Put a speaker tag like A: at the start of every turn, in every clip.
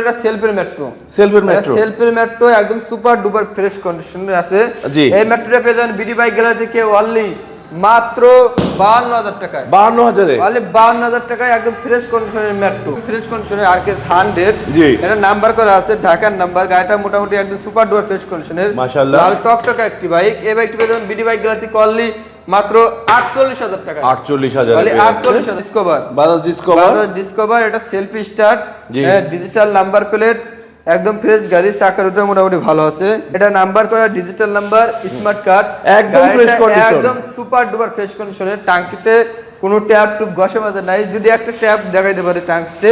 A: এটা সেলফের মেট্রো
B: সেলফের মেট্রো
A: সেলফের মেট্রো একদম সুপার ডুপার ফ্রেশ কন্ডিশনে আছে।
B: জি।
A: এই মেট্রোটা পেয়ে যাবেন বিডি বাইক গ্যালারি থেকে অনলি মাত্র বাহান্ন হাজার টাকায়।
B: বাহান্ন হাজারে?
A: অনলি বাহান্ন হাজার টাকায় একদম ফ্রেশ কন্ডিশনের মেট্রো ফ্রেশ কন্ডিশনের আর কেস হান্ড্রেড। এটা নাম্বার করা আছে ঢাকার নাম্বার গাড়িটা মোটামুটি একদম সুপার ডুপার ফ্রেশ কন্ডিশনের
B: মাশাআল্লাহ।
A: লাল টকটকা একটি বাইক এই বাইকটি পেয়ে যাবেন বিডি বাইক গ্যালারি থেকে অনলি মাত্র আটচল্লিশ হাজার টাকা।
B: আটচল্লিশ হাজার
A: আটচল্লিশ Discover
B: Bajaj Discover
A: Bajaj Discover এটা selfie start digital number plate একদম ফ্রেশ গাড়ি চাকার ওটা মোটামুটি ভালো আছে। এটা নাম্বার করা ডিজিটাল নাম্বার স্মার্ট কার্ড
B: একদম fresh condition।
A: একদম সুপার ডুপার ফ্রেশ কন্ডিশনের টাঙ্কিতে কোনো ট্যাপ টুপ ঘষে মাজা নাই। যদি একটা ট্যাপ দেখাইতে পারে টাঙ্কিতে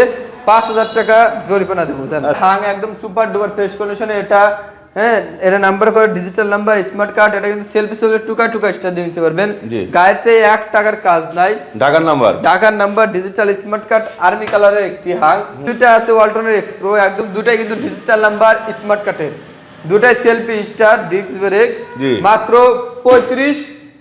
A: পাঁচ হাজার টাকা জরিমানা দেবো।
B: আচ্ছা।
A: একদম সুপার ডুপার ফ্রেশ কন্ডিশনে এটা হ্যাঁ এটা নাম্বার করা ডিজিটাল নাম্বার স্মার্ট কার্ড এটা কিন্তু সেলফি সেলফি টুকা টুকা স্টার দিয়ে নিতে পারবেন।
B: জি।
A: গাড়িতে এক টাকার কাজ নাই।
B: ঢাকার নাম্বার
A: ঢাকার number digital smart card army কালারের একটি হাং। দুটা আছে ওয়ালটনের এক্সপ্রো একদম দুটাই কিন্তু ডিজিটাল নাম্বার স্মার্ট কার্ডের দুটাই সেলফি স্টার ডিস্ক ব্রেক মাত্র পঁয়ত্রিশ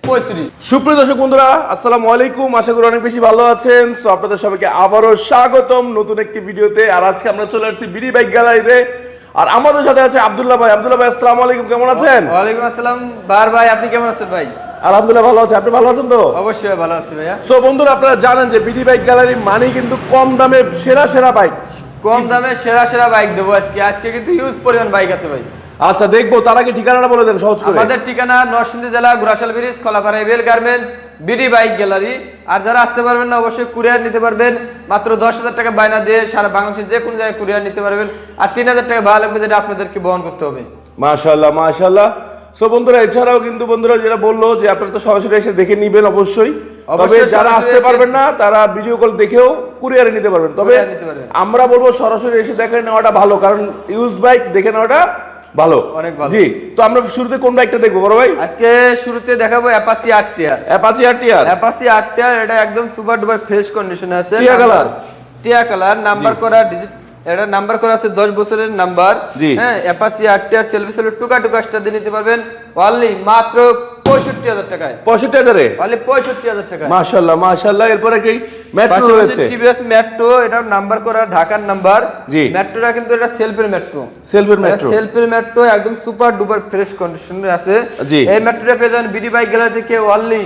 A: পঁয়ত্রিশ।
B: সুপ্রিয় দর্শক বন্ধুরা আসসালামু আলাইকুম। আশা করি অনেক বেশি ভালো আছেন। সো আপনাদের সবাইকে আবারও স্বাগতম নতুন একটি ভিডিওতে আর আজকে আমরা চলে আসছি বিডি বাইক গ্যালারিতে। আর আমাদের সাথে আছে আব্দুল্লাহ ভাই। আব্দুল্লাহ ভাই আসসালামু আলাইকুম কেমন আছেন?
A: ওয়ালাইকুম আসসালাম। বার ভাই আপনি কেমন আছেন ভাই?
B: আলহামদুলিল্লাহ ভালো আছে। আপনি ভালো আছেন তো?
A: অবশ্যই ভালো আছি ভাইয়া।
B: সো বন্ধুরা আপনারা জানেন যে বিডি বাইক গ্যালারি মানে কিন্তু কম দামে সেরা সেরা বাইক
A: কম দামে সেরা সেরা বাইক দেবো আজকে। আজকে কিন্তু ইউজ পরিমাণ বাইক আছে ভাই।
B: আচ্ছা দেখব। তার আগে ঠিকানাটা বলে দেন সহজ করে।
A: আমাদের ঠিকানা নরসিংদী জেলা Ghorashal bridge Kalapara Abel garments BD bike gallery. আর যারা আসতে পারবেন না অবশ্যই কুরিয়ার নিতে পারবেন। মাত্র দশ হাজার টাকা বায়না দিয়ে সারা বাংলাদেশের যে কোনো জায়গায় কুরিয়ার নিতে পারবেন। আর তিন হাজার টাকা ভাড়া লাগবে যেটা আপনাদেরকে বহন করতে হবে।
B: মাশাল্লাহ মাশাল্লাহ সো বন্ধুরা এছাড়াও কিন্তু বন্ধুরা যেটা বলল যে আপনারা তো সরাসরি এসে দেখে নিবেন অবশ্যই। তবে
A: অবশ্যই
B: যারা আসতে পারবেন না তারা ভিডিও কল দেখেও কুরিয়ারে নিতে পারবেন। তবে। আমরা বলব সরাসরি এসে দেখে নেওয়াটা ভালো কারণ ইউজ বাইক দেখে নেওয়াটা ভালো?
A: অনেক ভালো।
B: জি তো আমরা শুরুতে কোন বাইকটা দেখব বড় ভাই?
A: আজকে শুরুতে দেখাবো অ্যাপাসি আট টিয়ার
B: অ্যাপাচি আর টিআর
A: অ্যাপাসি আট টিয়ার এটা একদম সুপার ডুপার ফ্রেশ কন্ডিশনে আছে।
B: টিয়া কালার?
A: টিয়া কালার নাম্বার করা ডিজিট এটা নাম্বার করা আছে দশ বছরের নাম্বার
B: জি।
A: হ্যাঁ অ্যাপাসি আর টিয়ার সেলফি সেলফি টুকা টুকা স্টার দিয়ে নিতে পারবেন। অনলি মাত্র পঁয়ষট্টি হাজার টাকায়।
B: পঁয়ষট্টি হাজারে?
A: অনলি পঁয়ষট্টি হাজার টাকায়।
B: মাশাল্লাহ মাশাল্লাহ এরপরে কি? মেট্রো রয়েছে।
A: টিভিএস মেট্রো এটার নাম্বার করা ঢাকার নাম্বার।
B: জি।
A: মেট্রোটা কিন্তু এটা সেলফের মেট্রো।
B: সেলফের মেট্রো।
A: সেলফের মেট্রো একদম সুপার ডুপার ফ্রেশ কন্ডিশনে আছে।
B: জি।
A: এই মেট্রোটা পেয়ে যাবেন বিডি বাইক গ্যালারি থেকে অনলি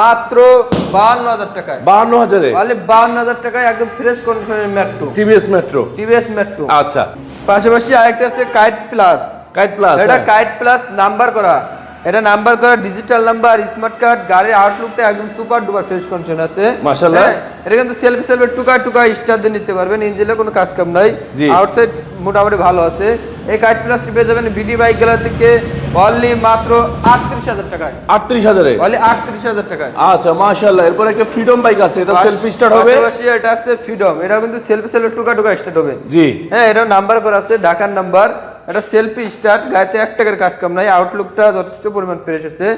A: মাত্র বাহান্ন হাজার টাকায়।
B: বাহান্ন হাজারে?
A: অনলি বাহান্ন হাজার টাকায় একদম ফ্রেশ কন্ডিশনের Metro.
B: TVS Metro?
A: TVS Metro.
B: আচ্ছা।
A: পাশাপাশি আরেকটা আছে কাইট প্লাস।
B: কাইট প্লাস
A: এটা কাইট প্লাস নাম্বার করা। এটা নাম্বার করা ডিজিটাল নাম্বার স্মার্ট কার্ড গাড়ির আউটলুকটা একদম সুপার ডুপার ফ্রেশ কন্ডিশন আছে।
B: মাশাআল্লাহ।
A: হ্যাঁ, এটা কিন্তু সেলফি সেলফি টুকা টুকা স্টার দিয়ে নিতে পারবেন ইঞ্জিনে কোনো কাজ কাম নাই। আউটসাইড মোটামুটি ভালো আছে। এই কাইট প্লাসটি পেয়ে যাবেন বিডি বাইক গেলার থেকে অনলি মাত্র আটত্রিশ হাজার টাকায়।
B: আটত্রিশ হাজারে?
A: অনলি আটত্রিশ হাজার টাকায়।
B: আচ্ছা মাশাআল্লাহ। এরপর একটা ফ্রিডম বাইক আছে এটা সেলফি স্টার্ট হবে।
A: পাশাপাশি এটা আছে ফ্রিডম এটা কিন্তু সেলফি সেলফি টুকা টুকা স্টার্ট হবে।
B: জি।
A: হ্যাঁ এটা নাম্বার করা আছে ঢাকার নাম্বার। এটা সেলফি স্টার্ট গাড়িতে এক টাকার কাজ কাম নাই আউটলুকটা যথেষ্ট পরিমাণ ফ্রেশ আছে।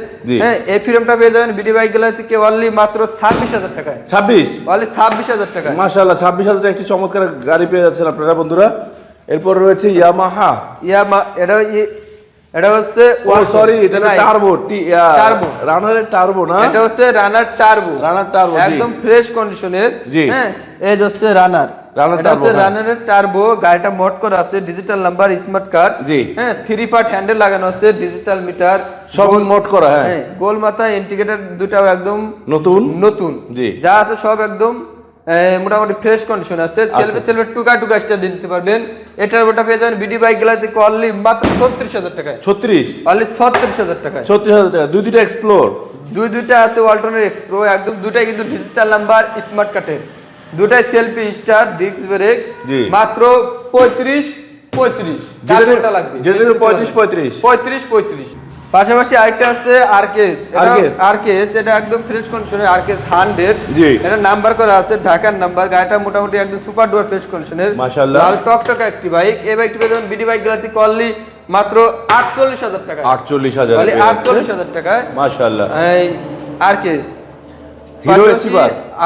A: হ্যাঁ এই ফ্রিডমটা পেয়ে যাবেন বিডি বাইক গ্যালারি থেকে অনলি মাত্র ছাব্বিশ হাজার টাকায়।
B: ছাব্বিশ?
A: অনলি ছাব্বিশ হাজার টাকা
B: মাশাআল্লাহ ছাব্বিশ হাজার একটি চমৎকার গাড়ি পেয়ে যাচ্ছেন আপনারা বন্ধুরা। এরপর রয়েছে ইয়ামাহা
A: ইয়ামা এটা এটা হচ্ছে
B: ও সরি এটা
A: Right.
B: টার্বো রানারের টার্বো না?
A: এটা হচ্ছে রানার টার্বো
B: রানার টার্বো
A: একদম ফ্রেশ কন্ডিশনের। হ্যাঁ এই হচ্ছে রানার
B: হ্যাঁ।
A: রানারের টার্বো গাড়িটা মোড করা আছে ডিজিটাল নাম্বার স্মার্ট কার্ড
B: জি।
A: হ্যাঁ থ্রি পার্ট হ্যান্ডেল লাগানো আছে ডিজিটাল মিটার
B: সব মোট করা হ্যাঁ।
A: হ্যাঁ গোল মাথা ইন্ডিকেটর দুটাও একদম
B: নতুন?
A: নতুন।
B: জি।
A: যা আছে সব একদম মোটামুটি ফ্রেশ কন্ডিশন আছে।
B: আচ্ছা।
A: সেলফে সেলফে টুকা টুকা স্টার দিতে পারবেন। এটার ওটা পেয়ে যাবেন বিডি বাইক গেলা থেকে অনলি মাত্র ছত্রিশ হাজার টাকায়।
B: ছত্রিশ?
A: অনলি ছত্রিশ হাজার টাকায়।
B: ছত্রিশ হাজার টাকা। দুই দুইটা এক্সপ্লোর
A: দুই দুইটা আছে ওয়ালটনের এক্সপ্রো একদম দুটাই কিন্তু ডিজিটাল নাম্বার স্মার্ট কার্টের দুটাই সেলফি স্টার ডিস্ক ব্রেক
B: জি।
A: মাত্র পঁয়ত্রিশ পঁয়ত্রিশ। লাগবে।
B: পঁয়ত্রিশ পঁয়ত্রিশ।
A: পঁয়ত্রিশ পঁয়ত্রিশ। পাশাপাশি আরেকটা আছে আরকেস
B: আরকেস।
A: আরকেস এটা একদম ফ্রেশ কন্ডিশনের আরকেস হান্ড্রেড
B: জি।
A: এটা নাম্বার করা আছে ঢাকার নাম্বার গাড়িটা মোটামুটি একদম সুপার ডুয়ার ফ্রেশ কন্ডিশনের
B: মাশাআল্লাহ।
A: লাল টকটকা একটি বাইক এই বাইকটি পেয়ে বিডি বাইক গেলাতে করলি মাত্র আটচল্লিশ হাজার টাকা।
B: আটচল্লিশ হাজার
A: আটচল্লিশ হাজার টাকায়
B: মাশাআল্লাহ।
A: এই আরকেস
B: হিরো
A: পাশাপাশি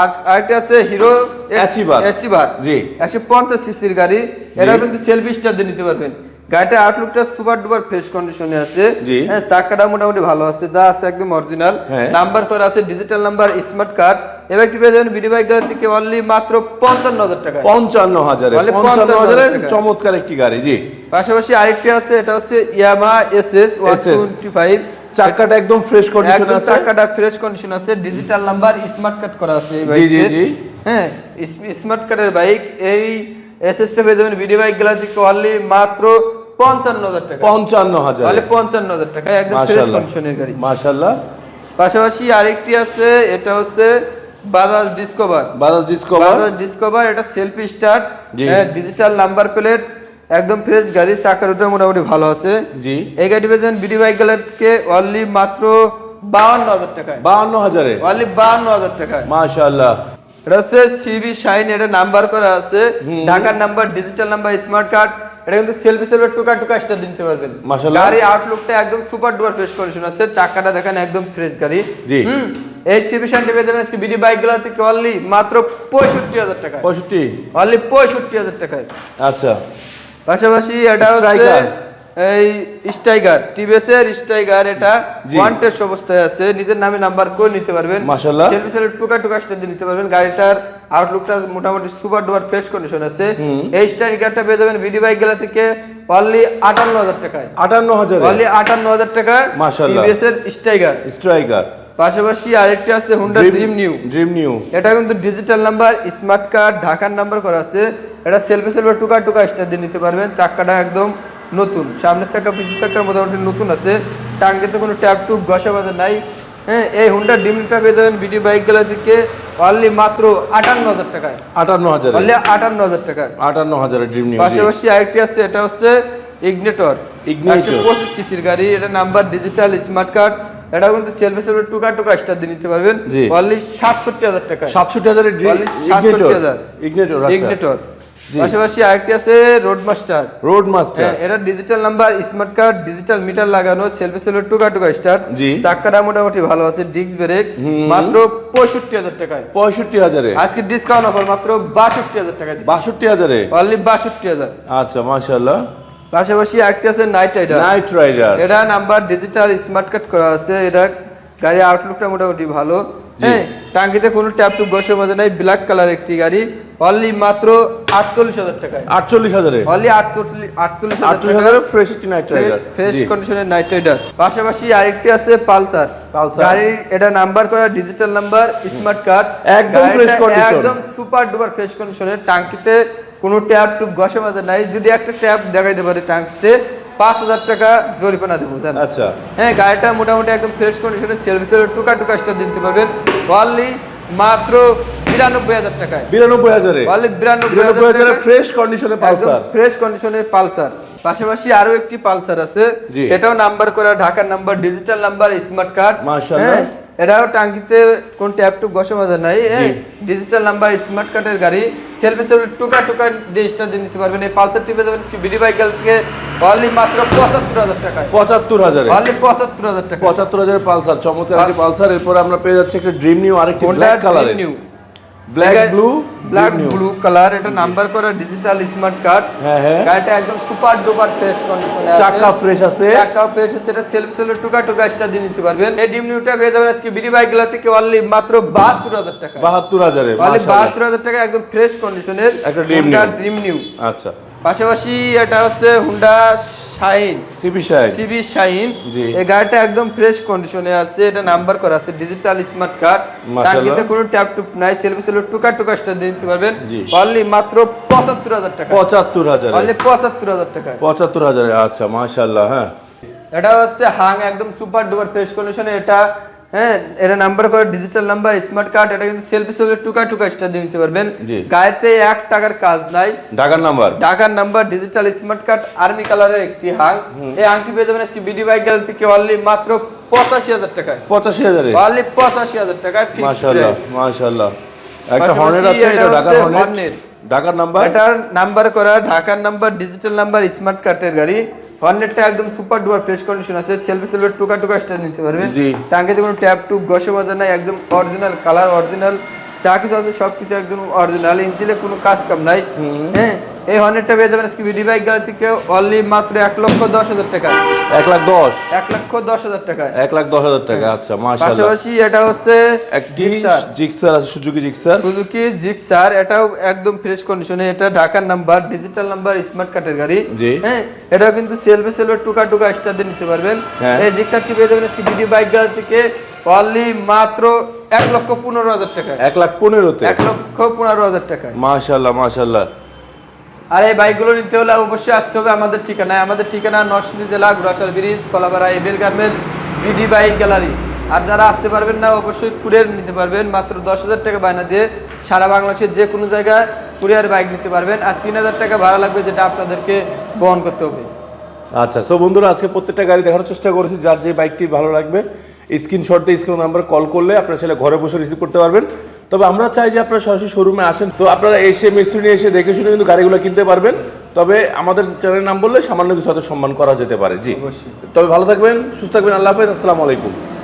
A: আর আরেকটা আছে হিরো
B: এচিভার।
A: এচিভার
B: জি।
A: একশো পঞ্চাশ সিসির গাড়ি। এটা কিন্তু সেলফি স্টার দিয়ে নিতে পারবেন। গাড়িটা আউটলুকটা সুপার ডুপার ফ্রেশ কন্ডিশনে আছে। হ্যাঁ চাকাটা মোটামুটি ভালো আছে যা আছে একদম অরিজিনাল
B: হ্যাঁ।
A: নাম্বার করা আছে ডিজিটাল নাম্বার স্মার্ট কার্ড এবার একটি পেয়ে যাবেন বিডি বাইক গ্যালারি থেকে অনলি মাত্র পঞ্চান্ন হাজার টাকা
B: পঞ্চান্ন হাজারে পঞ্চান্ন হাজারের চমৎকার একটি গাড়ি জি।
A: পাশাপাশি আরেকটি আছে এটা হচ্ছে Yamaha S S one twenty five
B: চাকাটা একদম ফ্রেশ কন্ডিশন আছে।
A: চাকাটা ফ্রেশ কন্ডিশন আছে ডিজিটাল নাম্বার স্মার্ট কার্ড করা আছে এই বাইকের। হ্যাঁ স্মার্ট কার্ডের বাইক এই এসএসটা পেয়ে যাবেন বিডি বাইক গ্যালারি থেকে অনলি মাত্র পঞ্চান্ন হাজার টাকা।
B: পঞ্চান্ন হাজার
A: তাহলে পঞ্চান্ন হাজার টাকা একদম ফ্রেশ কন্ডিশনের গাড়ি।
B: মাশাল্লাহ
A: পাশাপাশি আরেকটি আছে এটা হচ্ছে Bajaj Discover
B: Bajaj Discover
A: Bajaj Discover এটা selfie start digital number plate একদম ফ্রেশ গাড়ি চাকার ওটা মোটামুটি ভালো আছে।
B: জি।
A: এই গাড়ি পেয়ে যাবেন বিডি বাইক গ্যালারি থেকে অনলি মাত্র বাউন্ন হাজার টাকায়।
B: বাহান্ন হাজারে
A: অনলি বাউন্ন হাজার টাকায় এটা হচ্ছে সিবি শাইন এটা নাম্বার করা আছে। ঢাকার number digital number smart card এটা কিন্তু সেলফি সেলফি টুকা টুকা স্টার দিতে পারবেন
B: মাশাআল্লাহ।
A: গাড়ি আউটলুকটা একদম সুপার ডুয়ার ফ্রেশ কন্ডিশন আছে চাকাটা দেখেন একদম ফ্রেশ গাড়ি
B: জি।
A: হুম এই সিবি টিভি দেবেন আজকে বিডি বাইকগুলা থেকে অনলি মাত্র পঁয়ষট্টি হাজার টাকা
B: পঁয়ষট্টি
A: অনলি পঁয়ষট্টি হাজার টাকায়
B: আচ্ছা
A: পাশাপাশি এটা হচ্ছে। এই স্ট্রাইকার স্ট্রাইকার এটা
B: জি।
A: ওয়ান টেস্ট অবস্থায় আছে নিজের নামে নাম্বার করে নিতে পারবেন।
B: মাশাআল্লাহ।
A: সেলফি সেলফি টুকা টুকা নিতে পারবেন। গাড়িটার আউটলুকটা মোটামুটি সুপার ডুপার ফ্রেশ কন্ডিশন আছে। এই স্ট্রাইকারটা পেয়ে যাবেন ভিডি বাইক গেলা থেকে অনলি আটান্ন হাজার টাকায়।
B: আটান্ন হাজারে
A: অনলি আটান্ন হাজার টাকায়
B: মাশাআল্লাহ।
A: Striker
B: Striker.
A: পাশাপাশি আরেকটি আছে Honda Dream New
B: Dream New
A: এটা কিন্তু ডিজিটাল নাম্বার স্মার্ট কার্ড ঢাকার নাম্বার করা আছে। এটা সেলফি সেলফি টুকা টুকা স্টার দিয়ে নিতে পারবেন। চাকাটা একদম নতুন। সামনের চাকা পিছের চাকা মোটামুটি নতুন আছে। টাঙ্গিতে কোনো ট্যাপ টুপ ঘষা বাজা নাই। হ্যাঁ এই হুন্ডা ডিমটা পেয়ে যাবেন বিডি বাইক গেলা থেকে অনলি মাত্র আটান্ন হাজার টাকায়।
B: আটান্ন হাজারে?
A: অনলি আটান্ন হাজার টাকায়।
B: আটান্ন হাজারে
A: পাশাপাশি আরেকটি আছে এটা হচ্ছে ইগনেটর
B: Ignitor।
A: পঁচিশ সিসির গাড়ি এটা নাম্বার ডিজিটাল স্মার্ট কার্ড এটা কিন্তু সেলফি সেলফি টুকা টুকা স্টার দিয়ে নিতে পারবেন। অনলি সাতষট্টি হাজার টাকায়।
B: সাতষট্টি হাজারের
A: 67,000
B: ইগনেটর
A: ইগনিটর
B: জি।
A: পাশাপাশি আরেকটি আছে রোড মাস্টার
B: রোড মাস্টার
A: এটা digital number smart card digital meter লাগানো সেলফি টুকা টুকা স্টার্ট
B: জি।
A: চাকাটা মোটামুটি ভালো আছে ডিস্ক ব্রেক মাত্র পঁয়ষট্টি হাজার টাকায়।
B: পঁয়ষট্টি হাজারে।
A: আজকে ডিসকাউন্ট অফার মাত্র বাষট্টি হাজার টাকা
B: বাষট্টি হাজারে?
A: অনলি বাষট্টি হাজার।
B: আচ্ছা মাশাল্লাহ
A: পাশাপাশি আরেকটি আছে নাইট রাইডার
B: নাইট রাইডার
A: এটা নাম্বার ডিজিটাল স্মার্ট কার্ড করা আছে। এটা গাড়ির আউটলুকটা মোটামুটি ভালো। হ্যাঁ কোনো ট্যাপ টুপ বসে বাজে নাই ব্ল্যাক কালার একটি গাড়ি অনলি মাত্র আটচল্লিশ হাজার টাকায়।
B: আটচল্লিশ হাজারে?
A: অনলি আটচল্লিশ আটচল্লিশ হাজার
B: আটচল্লিশ হাজারে ফ্রেশ একটি নাইট রাইডার
A: ফ্রেশ কন্ডিশনের নাইট রাইডার পাশাপাশি আরেকটি আছে পালসার। গাড়ির এটা নাম্বার করা ডিজিটাল নাম্বার স্মার্ট কার্ড
B: একদম
A: সুপার ডুপার ফ্রেশ কন্ডিশনের টাঙ্কিতে কোনো ট্যাপ টুপ ঘষে মাজা নাই। যদি একটা ট্যাপ দেখাইতে পারে টাঙ্কিতে পাঁচ হাজার টাকা জরিমানা দেবো জানেন?
B: আচ্ছা।
A: হ্যাঁ গাড়িটা মোটামুটি একদম ফ্রেশ কন্ডিশনে সার্ভিসের টুকা টুকা স্টার দিতে পারবেন। অনলি মাত্র বিরানব্বই হাজার টাকায়।
B: বিরানব্বই হাজারে?
A: অনলি বিরানব্বই হাজার
B: ফ্রেশ কন্ডিশনে পালসার?
A: ফ্রেশ কন্ডিশনের পালসার। পাশাপাশি আরও একটি পালসার আছে। এটাও নাম্বার করা ঢাকার number digital number smart card
B: মাশাআল্লাহ।
A: এটাও টাঙ্কিতে কোন ট্যাপ টুপ বসে মজা নাই ডিজিটাল নাম্বার স্মার্ট কার্ডের গাড়ি সেলফি সেলফি টুকা টুকা ডিজিটাল দিয়ে নিতে পারবেন। এই পালসার টিপে যাবেন বিডি বাইকেল থেকে অনলি মাত্র পঁচাত্তর হাজার টাকা
B: পঁচাত্তর হাজার।
A: অনলি পঁচাত্তর হাজার টাকা
B: পঁচাত্তর হাজার পালসার চমৎকার পালসার। এরপর আমরা পেয়ে যাচ্ছি একটা ড্রিম নিউ আরেকটি black
A: New।
B: Black blue
A: black blue colour এটা নাম্বার করা ডিজিটাল স্মার্ট কার্ড
B: হ্যাঁ হ্যাঁ।
A: গাড়িটা একদম সুপার ডুপার ফ্রেশ কন্ডিশনে আছে।
B: চাকা ফ্রেশ আছে।
A: চাকা ফ্রেশ আছে এটা সেলফ সেলফ টুকা টুকা দিয়ে নিতে পারবেন। এই ডিম নিউটা পেয়ে যাবেন আজকে বিডি বাইকগুলা থেকে অনলি মাত্র বাহাত্তর হাজার টাকা
B: বাহাত্তর হাজারে
A: অনলি
B: মাশাআল্লাহ।
A: বাহাত্তর হাজার টাকা একদম ফ্রেশ কন্ডিশনের
B: একটা
A: ড্রিম নিউ।
B: আচ্ছা।
A: পাশাপাশি এটা হচ্ছে হুন্ডা শাইন
B: সিবি সাহেব
A: সিবি শাইন
B: জি।
A: এই গাড়িটা একদম ফ্রেশ কন্ডিশনে আছে এটা নাম্বার করা আছে ডিজিটাল স্মার্ট কার্ড। টাঙ্কিতে কোনো ট্যাপ টুপ নাই সেলফি সেলফি টুকা টুকা স্টার দিতে পারবেন। অনলি মাত্র পঁচাত্তর হাজার টাকা।
B: পঁচাত্তর হাজারে।
A: অনলি পঁচাত্তর হাজার টাকা।
B: পঁচাত্তর হাজারে আচ্ছা মাশাআল্লাহ হ্যাঁ।
A: এটা হচ্ছে হাং একদম সুপার ডুপার ফ্রেশ কন্ডিশনে এটা হ্যাঁ এটা নাম্বার করা ডিজিটাল নাম্বার স্মার্ট কার্ড এটা কিন্তু সেলফি সেলফি টুকা টুকা স্টার দিয়ে নিতে পারবেন।
B: জি।
A: এক টাকার কাজ নাই।
B: ঢাকার নাম্বার
A: ঢাকার number digital smart card army কালারের একটি হাং। এই হাংটি পেয়ে যাবেন আজকে বিডি বাইক গ্যালারি থেকে অনলি মাত্র পঁচাশি হাজার টাকায়।
B: পঁচাশি হাজারে?
A: অনলি পঁচাশি হাজার টাকায়
B: মাশাআল্লাহ মাশাআল্লাহ। একটা হর্নেট আছে
A: এটা
B: এটা ঢাকার হর্নেট
A: Hornet।
B: ঢাকার নাম্বার
A: এটার নাম্বার করা ঢাকার নাম্বার ডিজিটাল নাম্বার স্মার্ট কার্ডের গাড়ি। হর্নেটটা একদম সুপার ডুয়ার ফ্রেশ কন্ডিশন আছে। সেলফি সেলফি টুকা টুকা স্টার নিতে পারবে।
B: জি।
A: টাঙ্কিতে কোনো ট্যাপ টুপ গসে মজা নাই একদম অরিজিনাল কালার অরিজিনাল যা কিছু আছে সব কিছু একদম অরিজিনাল ইঞ্জিনে কোনো কাজ কাম নাই। হ্যাঁ? এই হর্নেটটা পেয়ে যাবেন আজকে বিডি বাইক গ্যালারি থেকে অনলি মাত্র এক লক্ষ দশ হাজার টাকা।
B: এক লাখ দশ?
A: এক লক্ষ দশ হাজার টাকায়
B: এক লাখ দশ হাজার টাকা আচ্ছা মাশাআল্লাহ।
A: পাশাপাশি এটা হচ্ছে জিক্সার
B: জিক্সার আছে সুজুকি জিক্সার।
A: সুজুকি জিক্সার এটাও একদম ফ্রেশ কন্ডিশনে এটা ঢাকার নাম্বার ডিজিটাল নাম্বার স্মার্ট কার্ডের গাড়ি।
B: জি।
A: হ্যাঁ এটাও কিন্তু সেলফে সেলফে টুকা টুকা স্টার দিয়ে নিতে পারবেন।
B: হ্যাঁ।
A: এই জিক্সারটি পেয়ে যাবেন আজকে বিডি বাইক গ্যালারি থেকে অনলি মাত্র এক লক্ষ পনেরো হাজার টাকা
B: এক লাখ পনেরোতে?
A: এক লক্ষ পনেরো হাজার টাকা
B: মাশাআল্লাহ মাশাআল্লাহ।
A: আর এই বাইকগুলো নিতে হলে অবশ্যই আসতে হবে আমাদের ঠিকানায়। আমাদের ঠিকানা নরসিংদী জেলা, Ghorashal bridge, Kalapara Abel garments BD bike gallery. আর যারা আসতে পারবেন না, অবশ্যই কুরিয়ার নিতে পারবেন। মাত্র দশ হাজার টাকা বায়না দিয়ে সারা বাংলাদেশের যে কোনো জায়গায় কুরিয়ার বাইক নিতে পারবেন। আর তিন হাজার টাকা ভাড়া লাগবে যেটা আপনাদেরকে বহন করতে হবে।
B: আচ্ছা সো বন্ধুরা, আজকে প্রত্যেকটা গাড়ি দেখার চেষ্টা করেছি। যার যে বাইকটি ভালো লাগবে, স্ক্রিনশট দিয়ে স্ক্রিন নাম্বার কল করলে আপনারা সেটা ঘরে বসে রিসিভ করতে পারবেন। তবে আমরা চাই যে আপনারা সরাসরি শোরুমে আসেন। তো আপনারা এসে মিস্ত্রি নিয়ে এসে দেখে শুনে কিন্তু গাড়িগুলো কিনতে পারবেন। তবে আমাদের চ্যানেলের নাম বললে সামান্য কিছু হয়তো সম্মান করা যেতে পারে। জি। তবে ভালো থাকবেন সুস্থ থাকবেন আল্লাহ হাফেজ আসসালামু আলাইকুম।